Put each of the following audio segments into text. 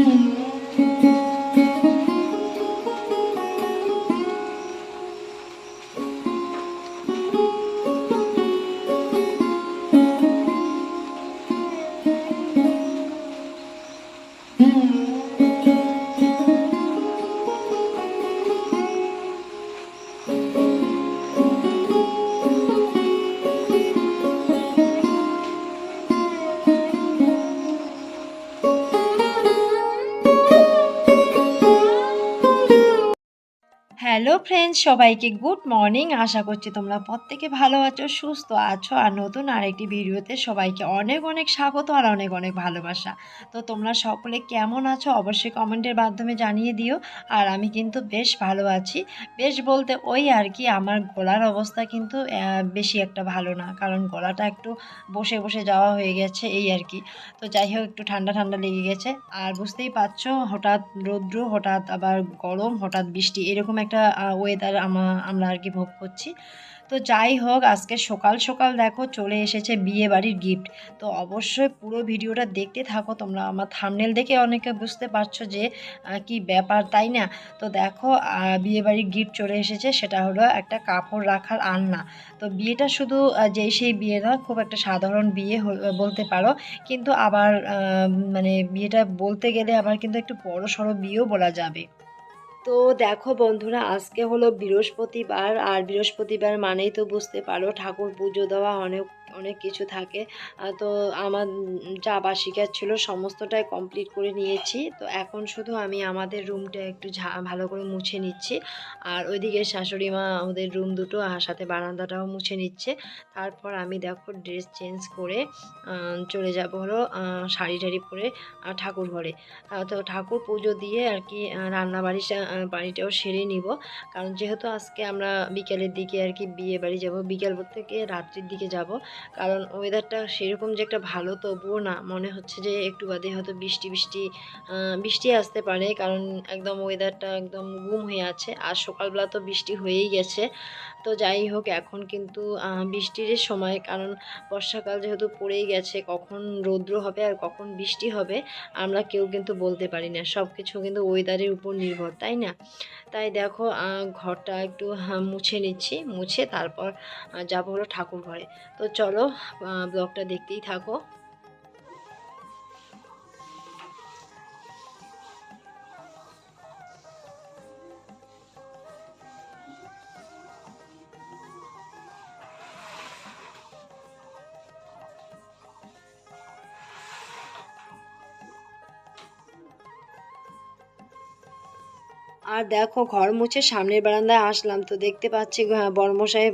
Mm-hmm. Hello friends সবাইকে good morning আশা করছি তোমরা প্রত্যেকে ভালো আছো, সুস্থ আছো। আর নতুন আরেকটি ভিডিওতে সবাইকে অনেক অনেক স্বাগত আর অনেক অনেক ভালোবাসা। তো তোমরা সকলে কেমন আছো অবশ্যই কমেন্টের মাধ্যমে জানিয়ে দিও। আর আমি কিন্তু বেশ ভালো আছি। বেশ বলতে ওই আর কি, আমার গলার অবস্থা কিন্তু বেশি একটা ভালো না। কারণ গলাটা একটু বসে বসে যাওয়া হয়ে গেছে এই আর কি। তো যাই হোক, একটু ঠান্ডা ঠান্ডা লেগে গেছে। আর বুঝতেই পারছ, হঠাৎ রৌদ্র, হঠাৎ আবার গরম, হঠাৎ বৃষ্টি, এরকম একটা ওয়েদার আমরা আর কি ভোগ করছি। তো যাই হোক, আজকে সকাল সকাল দেখো চলে এসেছে বিয়ে বাড়ির গিফট তো অবশ্যই পুরো ভিডিওটা দেখতে থাকো, তোমরা আমার থামনেল দেখে অনেকে বুঝতে পারছ যে কি ব্যাপার, তাই না? তো দেখো বিয়ে বাড়ির গিফট চলে এসেছে, সেটা হলো একটা কাপড় রাখার আলনা। তো বিয়েটা শুধু যেই সেই বিয়ে না, খুব একটা সাধারণ বিয়ে বলতে পারো। কিন্তু আবার মানে বিয়েটা বলতে গেলে আবার কিন্তু একটু বড় সড়ো বিয়েও বলা যাবে। তো দেখো বন্ধুরা আজকে হলো বৃহস্পতিবার আর বৃহস্পতিবার মানেই তো বুঝতে পারো ঠাকুর পুজো দেওয়া অনেক অনেক কিছু থাকে। তো আমার যা বাসিকার ছিল সমস্তটাই কমপ্লিট করে নিয়েছি। তো এখন শুধু আমি আমাদের রুমটা একটু ভালো করে মুছে নিচ্ছি। আর ওইদিকে শাশুড়ি মা ওদের রুম দুটো আর সাথে বারান্দাটাও মুছে নিচ্ছে। তারপর আমি দেখো ড্রেস চেঞ্জ করে চলে যাব হলো শাড়ি টাড়ি পরে ঠাকুর ঘরে। তো ঠাকুর পুজো দিয়ে আর কি আহ, বাড়িটাও সেরে নিব। কারণ যেহেতু আজকে আমরা বিকেলের দিকে আর কি বিয়ে বাড়ি যাব, বিকেল থেকে রাত্রির দিকে যাব। কারণ ওয়েদারটা সেরকম যে একটা ভালো তবুও না। মনে হচ্ছে যে একটু বাদে হয়তো বৃষ্টি বৃষ্টি বৃষ্টি আসতে পারে। কারণ একদম ওয়েদারটা একদম গুম হয়ে আছে। আর সকালবেলা তো বৃষ্টি হয়েই গেছে। তো যাই হোক, এখন কিন্তু বৃষ্টির সময়। কারণ বর্ষাকাল যেহেতু পড়েই গেছে, কখন রৌদ্র হবে আর কখন বৃষ্টি হবে, আমরা কেউ কিন্তু বলতে পারি না। সব কিছু কিন্তু ওয়েদারের উপর নির্ভর, তাই না? তাই দেখো ঘরটা একটু মুছে নিচ্ছি। মুছে তারপর যাব হলো ঠাকুর ঘরে। তো চলো ব্লগটা দেখতেই থাকো। আর দেখো ঘর মুছে সামনের বারান্দায় আসলাম তো দেখতে পাচ্ছি বর্মশাই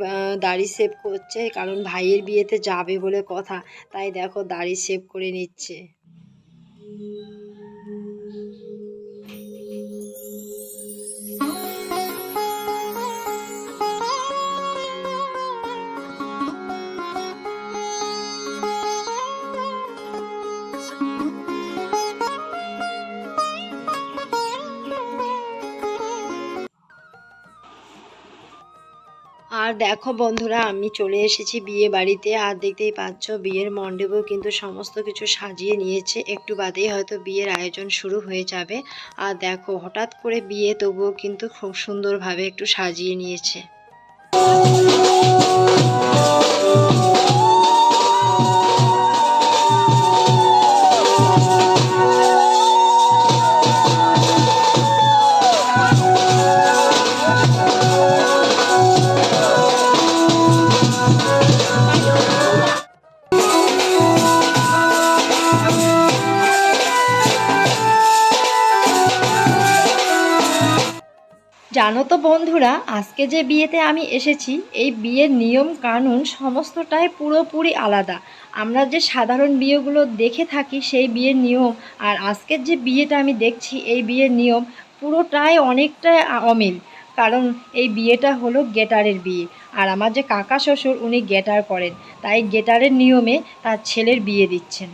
দাড়ি সেভ করছে, কারণ ভাইয়ের বিয়েতে যাবে বলে কথা। তাই দেখো দাড়ি সেভ করে নিচ্ছে। আর দেখো বন্ধুরা, আমি চলে এসেছি বিয়ে বাড়িতে। আর দেখতেই পাচ্ছ, বিয়ের মণ্ডপেও কিন্তু সমস্ত কিছু সাজিয়ে নিয়েছে। একটু বাদেই হয়তো বিয়ের আয়োজন শুরু হয়ে যাবে। আর দেখো, হঠাৎ করে বিয়ে তবুও কিন্তু খুব সুন্দরভাবে একটু সাজিয়ে নিয়েছে। জানো তো বন্ধুরা, আজকে যে বিয়েতে আমি এসেছি, এই বিয়ের নিয়ম কানুন সমস্তটাই পুরোপুরি আলাদা। আমরা যে সাধারণ বিয়েগুলো দেখে থাকি সেই বিয়ের নিয়ম, আর আজকের যে বিয়েটা আমি দেখছি, এই বিয়ের নিয়ম পুরোটাই অনেকটাই অমিল। কারণ এই বিয়েটা হলো গেটারের বিয়ে, আর আমার যে কাকা শ্বশুর, উনি গেটার করেন। তাই গেটারের নিয়মে তার ছেলের বিয়ে দিচ্ছেন।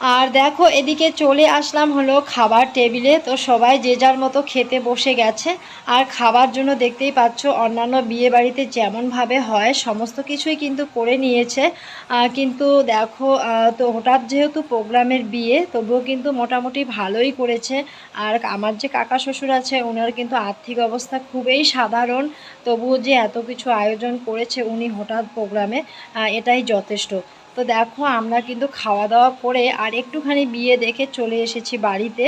আর দেখো, এদিকে চলে আসলাম হলো খাবার টেবিলে। তো সবাই যে যার মতো খেতে বসে গেছে। আর খাবার জন্য দেখতেই পাচ্ছ, অন্যান্য বিয়ে বাড়িতে যেমনভাবে হয়, সমস্ত কিছুই কিন্তু করে নিয়েছে। কিন্তু দেখো তো হঠাৎ যেহেতু প্রোগ্রামের বিয়ে, তবুও কিন্তু মোটামুটি ভালোই করেছে। আর আমার যে কাকা শ্বশুর আছে ওনার কিন্তু আর্থিক অবস্থা খুবই সাধারণ। তবুও যে এত কিছু আয়োজন করেছে উনি হঠাৎ প্রোগ্রামে এটাই যথেষ্ট। তো দেখো, আমরা কিন্তু খাওয়া দাওয়া করে আর একটুখানি বিয়ে দেখে চলে এসেছি বাড়িতে।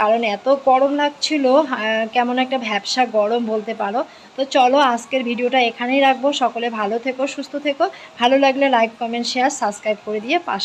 কারণ এত গরম লাগছিল কেমন একটা ভ্যাবসা গরম বলতে পারো। তো চলো, আজকের ভিডিওটা এখানেই রাখব। সকলে ভালো থেকো, সুস্থ থেকো। ভালো লাগলে লাইক কমেন্ট শেয়ার সাবস্ক্রাইব করে দিয়ে পাশে